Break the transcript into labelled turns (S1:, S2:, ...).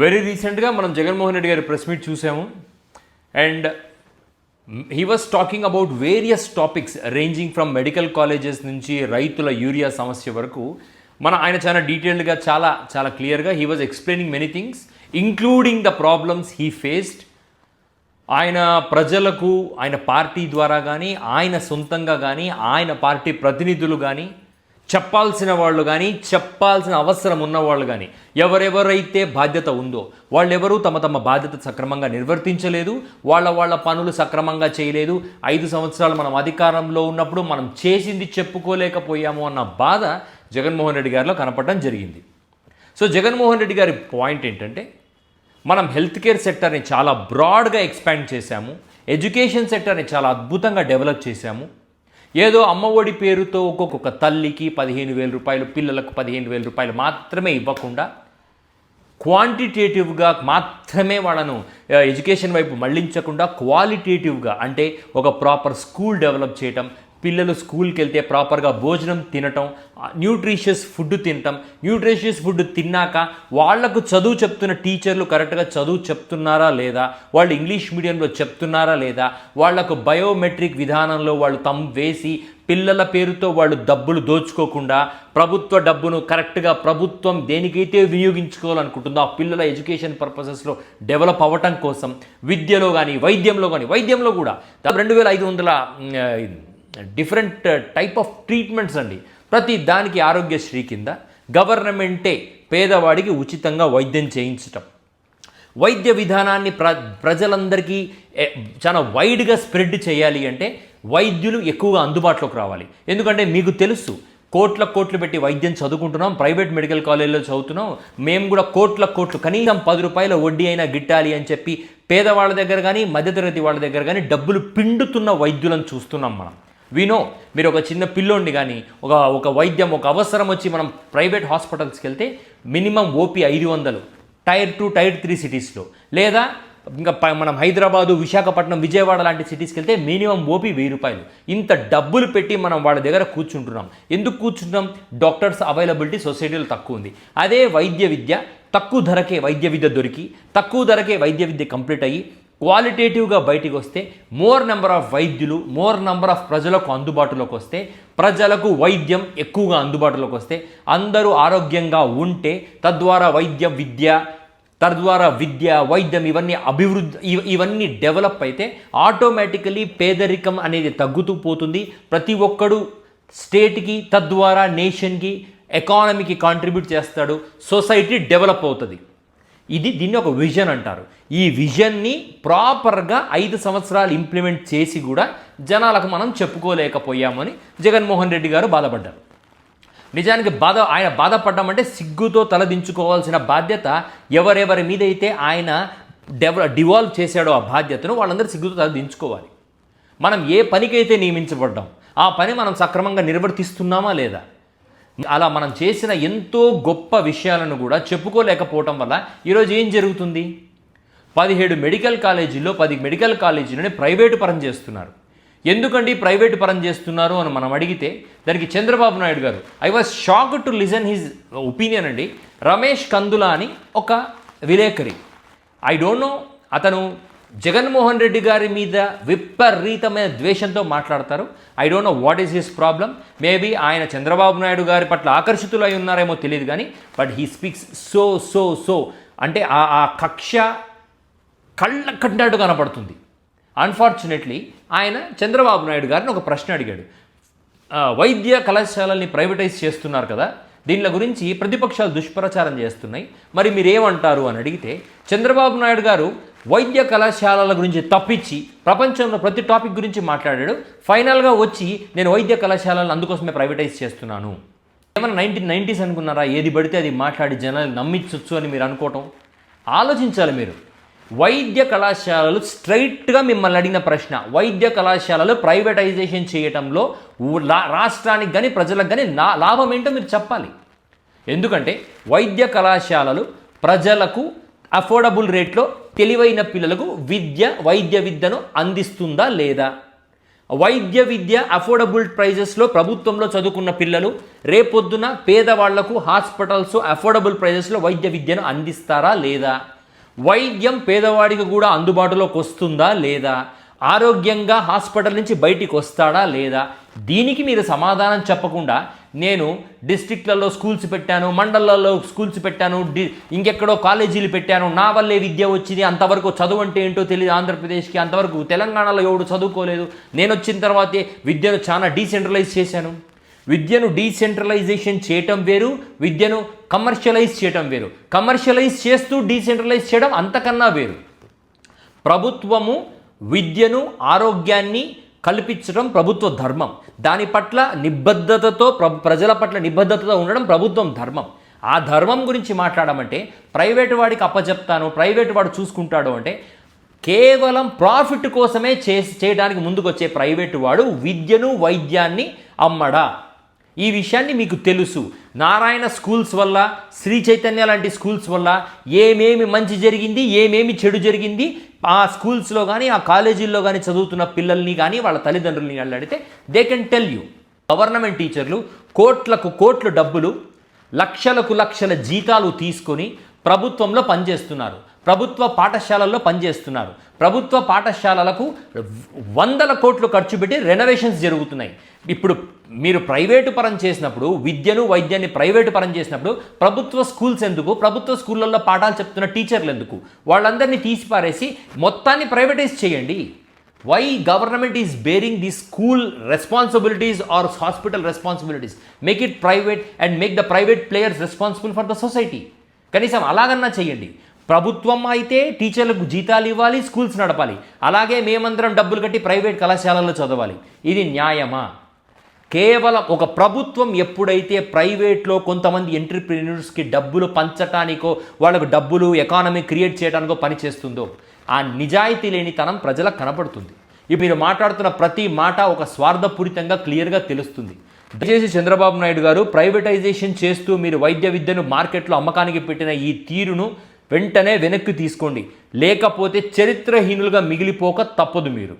S1: Very రీసెంట్గా మనం జగన్మోహన్ రెడ్డి గారి ప్రెస్ మీట్ చూసాము. And he was talking about various topics ranging from medical colleges నుంచి రైతుల యూరియా సమస్య వరకు. మన ఆయన చాలా డీటెయిల్డ్గా చాలా చాలా క్లియర్గా he was explaining many things including the problems he faced ఆయన ప్రజలకు ఆయన పార్టీ ద్వారా కానీ ఆయన సొంతంగా కానీ ఆయన పార్టీ ప్రతినిధులు కానీ చెప్పాల్సిన వాళ్ళు కానీ చెప్పాల్సిన అవసరం ఉన్నవాళ్ళు కానీ ఎవరెవరైతే బాధ్యత ఉందో వాళ్ళెవరూ తమ తమ బాధ్యత సక్రమంగా నిర్వర్తించలేదు వాళ్ళ వాళ్ళ పనులు సక్రమంగా చేయలేదు ఐదు సంవత్సరాలు మనం అధికారంలో ఉన్నప్పుడు మనం చేసింది చెప్పుకోలేకపోయాము అన్న బాధ జగన్మోహన్ రెడ్డి గారిలో కనపడడం జరిగింది. సో జగన్మోహన్ రెడ్డి గారి పాయింట్ ఏంటంటే మనం హెల్త్ కేర్ సెక్టర్ని చాలా బ్రాడ్గా ఎక్స్పాండ్ చేశాము ఎడ్యుకేషన్ సెక్టర్ని చాలా అద్భుతంగా డెవలప్ చేశాము ఏదో అమ్మఒడి పేరుతో ఒక్కొక్క తల్లికి పదిహేను వేల రూపాయలు పిల్లలకు పదిహేను వేల రూపాయలు మాత్రమే ఇవ్వకుండా క్వాంటిటేటివ్గా మాత్రమే వాళ్ళను ఎడ్యుకేషన్ వైపు మళ్ళించకుండా క్వాలిటేటివ్గా అంటే ఒక ప్రాపర్ స్కూల్ డెవలప్ చేయటం పిల్లలు స్కూల్కి వెళ్తే ప్రాపర్గా భోజనం తినటం న్యూట్రిషియస్ ఫుడ్ తినటం. న్యూట్రిషియస్ ఫుడ్ తిన్నాక వాళ్ళకు చదువు చెప్తున్న టీచర్లు కరెక్ట్గా చదువు చెప్తున్నారా లేదా? వాళ్ళు ఇంగ్లీష్ మీడియంలో చెప్తున్నారా లేదా? వాళ్ళకు బయోమెట్రిక్ విధానంలో వాళ్ళు తమ్ వేసి పిల్లల పేరుతో వాళ్ళు డబ్బులు దోచుకోకుండా ప్రభుత్వ డబ్బును కరెక్ట్గా ప్రభుత్వం దేనికైతే వినియోగించుకోవాలనుకుంటుందో ఆ పిల్లల ఎడ్యుకేషన్ పర్పసెస్లో డెవలప్ అవ్వటం కోసం విద్యలో కానీ వైద్యంలో కానీ వైద్యంలో కూడా. రెండు వేల ఐదు వందల different uh, type of treatments అండి. ప్రతి దానికి ఆరోగ్యశ్రీ కింద గవర్నమెంటే పేదవాడికి ఉచితంగా వైద్యం చేయించటం. వైద్య విధానాన్ని ప్ర ప్రజలందరికీ చాలా వైడ్గా స్ప్రెడ్ చేయాలి అంటే వైద్యులు ఎక్కువగా అందుబాటులోకి రావాలి. ఎందుకంటే మీకు తెలుసు కోట్ల కోట్లు పెట్టి వైద్యం చదువుకుంటున్నాం ప్రైవేట్ మెడికల్ కాలేజీలో చదువుతున్నాం మేము కూడా కోట్ల కోట్లు కనీసం పది రూపాయల వడ్డీ అయినా గిట్టాలి అని చెప్పి పేదవాళ్ళ దగ్గర కానీ మధ్యతరగతి వాళ్ళ దగ్గర కానీ డబ్బులు పిండుతున్న వైద్యులను చూస్తున్నాం మనం. వినో మీరు ఒక చిన్న పిల్లోండి కానీ ఒక ఒక వైద్యం ఒక అవసరం వచ్చి మనం ప్రైవేట్ హాస్పిటల్స్కి వెళ్తే మినిమం ఓపీ ఐదు వందలు. టైర్ టూ టైర్ త్రీ సిటీస్లో. లేదా ఇంకా మనం హైదరాబాదు విశాఖపట్నం విజయవాడ లాంటి సిటీస్కి వెళ్తే మినిమం ఓపీ వెయ్యి రూపాయలు. ఇంత డబ్బులు పెట్టి మనం వాళ్ళ దగ్గర కూర్చుంటున్నాం. ఎందుకు కూర్చుంటున్నాం? డాక్టర్స్ అవైలబిలిటీ సొసైటీలో తక్కువ ఉంది. అదే వైద్య విద్య తక్కువ ధరకే వైద్య విద్య దొరికి తక్కువ ధరకే వైద్య విద్య కంప్లీట్ అయ్యి క్వాలిటేటివ్గా బయటికి వస్తే మోర్ నెంబర్ ఆఫ్ వైద్యులు మోర్ నెంబర్ ఆఫ్ ప్రజలకు అందుబాటులోకి వస్తే ప్రజలకు వైద్యం ఎక్కువగా అందుబాటులోకి వస్తే అందరూ ఆరోగ్యంగా ఉంటే తద్వారా వైద్య విద్య తద్వారా విద్య వైద్యం ఇవన్నీ అభివృద్ధి ఇవన్నీ డెవలప్ అయితే ఆటోమేటికలీ పేదరికం అనేది తగ్గుతూ పోతుంది. ప్రతి ఒక్కడు స్టేట్కి తద్వారా నేషన్కి ఎకానమీకి కాంట్రిబ్యూట్ చేస్తాడు. సొసైటీ డెవలప్ అవుతుంది. ఇది దీన్ని ఒక విజన్ అంటారు. ఈ విజన్ని ప్రాపర్గా ఐదు సంవత్సరాలు ఇంప్లిమెంట్ చేసి కూడా జనాలకు మనం చెప్పుకోలేకపోయామని జగన్మోహన్ రెడ్డి గారు బాధపడ్డారు. నిజానికి బాధ ఆయన బాధపడ్డామంటే సిగ్గుతో తలదించుకోవాల్సిన బాధ్యత ఎవరెవరి మీద అయితే ఆయన డెవ డివాల్వ్ చేశాడో ఆ బాధ్యతను వాళ్ళందరూ సిగ్గుతో తలదించుకోవాలి. మనం ఏ పనికైతే నియమించబడ్డాం ఆ పని మనం సక్రమంగా నిర్వర్తిస్తున్నామా లేదా? అలా మనం చేసిన ఎంతో గొప్ప విషయాలను కూడా చెప్పుకోలేకపోవటం వల్ల ఈరోజు ఏం జరుగుతుంది? పదిహేడు మెడికల్ కాలేజీల్లో పది మెడికల్ కాలేజీలని ప్రైవేటు పరం చేస్తున్నారు. ఎందుకండి ప్రైవేటు పరం చేస్తున్నారు అని మనం అడిగితే దానికి Chandrababu Naidu garu I was shock to listen his opinion అండి. రమేష్ కందుల అని ఒక విలేకరి. ఐ డోంట్ నో అతను జగన్మోహన్ రెడ్డి గారి మీద విపరీతమైన ద్వేషంతో మాట్లాడతారు. I don't know what is his problem maybe ఆయన చంద్రబాబు నాయుడు గారి పట్ల ఆకర్షితులై ఉన్నారేమో తెలియదు కానీ but he speaks so so so అంటే ఆ ఆ కక్ష కళ్ళ కట్టినట్టు కనపడుతుంది. అన్ఫార్చునేట్లీ ఆయన చంద్రబాబు నాయుడు గారిని ఒక ప్రశ్న అడిగాడు. వైద్య కళాశాలల్ని ప్రైవేటైజ్ చేస్తున్నారు కదా దీనిల గురించి ప్రతిపక్షాలు దుష్ప్రచారం చేస్తున్నాయి. మరి మీరేమంటారు అని అడిగితే చంద్రబాబు నాయుడు గారు వైద్య కళాశాలల గురించి తప్పించి ప్రపంచంలో ప్రతి టాపిక్ గురించి మాట్లాడాడు. ఫైనల్గా వచ్చి నేను వైద్య కళాశాలలు అందుకోసమే ప్రైవేటైజ్ చేస్తున్నాను. ఏమైనా నైన్టీన్ నైంటీస్ అనుకున్నారా? ఏది పడితే అది మాట్లాడి జనాలు నమ్మించవచ్చు అని మీరు అనుకోవటం? ఆలోచించాలి మీరు. వైద్య కళాశాలలు స్ట్రైట్గా మిమ్మల్ని అడిగిన ప్రశ్న. వైద్య కళాశాలలు ప్రైవేటైజేషన్ చేయటంలో రాష్ట్రానికి కానీ ప్రజలకు కానీ నా లాభం ఏంటో మీరు చెప్పాలి. ఎందుకంటే వైద్య కళాశాలలు ప్రజలకు అఫోర్డబుల్ రేట్లో తెలివైన పిల్లలకు విద్య వైద్య విద్యను అందిస్తుందా లేదా? వైద్య విద్య అఫోర్డబుల్ ప్రైజెస్లో ప్రభుత్వంలో చదువుకున్న పిల్లలు రేపొద్దున పేదవాళ్ళకు హాస్పిటల్స్ అఫోర్డబుల్ ప్రైజెస్లో వైద్య విద్యను అందిస్తారా లేదా? వైద్యం పేదవాడికి కూడా అందుబాటులోకి వస్తుందా లేదా? ఆరోగ్యంగా హాస్పిటల్ నుంచి బయటికి వస్తాడా లేదా? దీనికి మీరు సమాధానం చెప్పకుండా నేను డిస్ట్రిక్ట్లలో స్కూల్స్ పెట్టాను మండలాల్లో స్కూల్స్ పెట్టాను డి ఇంకెక్కడో కాలేజీలు పెట్టాను. నా వల్లే విద్య వచ్చింది. అంతవరకు చదువు అంటే ఏంటో తెలియదు ఆంధ్రప్రదేశ్కి. అంతవరకు తెలంగాణలో ఎవడు చదువుకోలేదు. నేను వచ్చిన తర్వాతే విద్యను చాలా డీసెంట్రలైజ్ చేశాను. విద్యను డీసెంట్రలైజేషన్ చేయటం వేరు విద్యను కమర్షియలైజ్ చేయటం వేరు. కమర్షియలైజ్ చేస్తూ డీసెంట్రలైజ్ చేయడం అంతకన్నా వేరు. ప్రభుత్వము విద్యను ఆరోగ్యాన్ని కల్పించడం ప్రభుత్వ ధర్మం. దాని పట్ల నిబద్ధతతో ప్ర- ప్రజల పట్ల నిబద్ధతతో ఉండడం ప్రభుత్వం ధర్మం. ఆ ధర్మం గురించి మాట్లాడమంటే ప్రైవేటు వాడికి అప్పచెప్తాను ప్రైవేటు వాడు చూసుకుంటాడు అంటే కేవలం ప్రాఫిట్ కోసమే చేసి చేయడానికి ముందుకు వచ్చే ప్రైవేటు వాడు విద్యను వైద్యాన్ని అమ్మడా. ఈ విషయాన్ని మీకు తెలుసు. నారాయణ స్కూల్స్ వల్ల శ్రీ చైతన్య లాంటి స్కూల్స్ వల్ల ఏమేమి మంచి జరిగింది ఏమేమి చెడు జరిగింది ఆ స్కూల్స్లో కానీ ఆ కాలేజీల్లో కానీ చదువుతున్న పిల్లల్ని కానీ వాళ్ళ తల్లిదండ్రుల్ని కానీ అడిగితే they can tell you government టీచర్లు కోట్లకు కోట్లు డబ్బులు లక్షలకు లక్షల జీతాలు తీసుకొని ప్రభుత్వంలో పనిచేస్తున్నారు. ప్రభుత్వ పాఠశాలల్లో పనిచేస్తున్నారు. ప్రభుత్వ పాఠశాలలకు వందల కోట్లు ఖర్చు పెట్టి రెనోవేషన్స్ జరుగుతున్నాయి. ఇప్పుడు మీరు ప్రైవేటు పరం చేసినప్పుడు విద్యను వైద్యాన్ని ప్రైవేటు పరం చేసినప్పుడు ప్రభుత్వ స్కూల్స్ ఎందుకు? ప్రభుత్వ స్కూళ్ళల్లో పాఠాలు చెప్తున్న టీచర్లు ఎందుకు? వాళ్ళందరినీ తీసిపారేసి మొత్తాన్ని ప్రైవేటైజ్ చేయండి. Why government is bearing the school responsibilities or hospital responsibilities make it private and make the private players responsible for the society కనీసం అలాగన్నా చేయండి. ప్రభుత్వం అయితే టీచర్లకు జీతాలు ఇవ్వాలి స్కూల్స్ నడపాలి. అలాగే మేమందరం డబ్బులు కట్టి ప్రైవేట్ కళాశాలల్లో చదవాలి. ఇది న్యాయమా? కేవలం ఒక ప్రభుత్వం ఎప్పుడైతే ప్రైవేట్లో కొంతమంది ఎంటర్ప్రీనర్స్కి డబ్బులు పంచటానికో వాళ్ళకు డబ్బులు ఎకానమీ క్రియేట్ చేయడానికో పనిచేస్తుందో ఆ నిజాయితీ లేనితనం ప్రజలకు కనపడుతుంది. ఇప్పుడు మీరు మాట్లాడుతున్న ప్రతి మాట ఒక స్వార్థపూరితంగా క్లియర్గా తెలుస్తుంది. దయచేసి చంద్రబాబు నాయుడు గారు ప్రైవేటైజేషన్ చేస్తూ మీరు వైద్య విద్యను మార్కెట్లో అమ్మకానికి పెట్టిన ఈ తీరును వెంటనే వెనక్కి తీసుకోండి. లేకపోతే చరిత్రహీనులుగా మిగిలిపోక తప్పదు మీరు.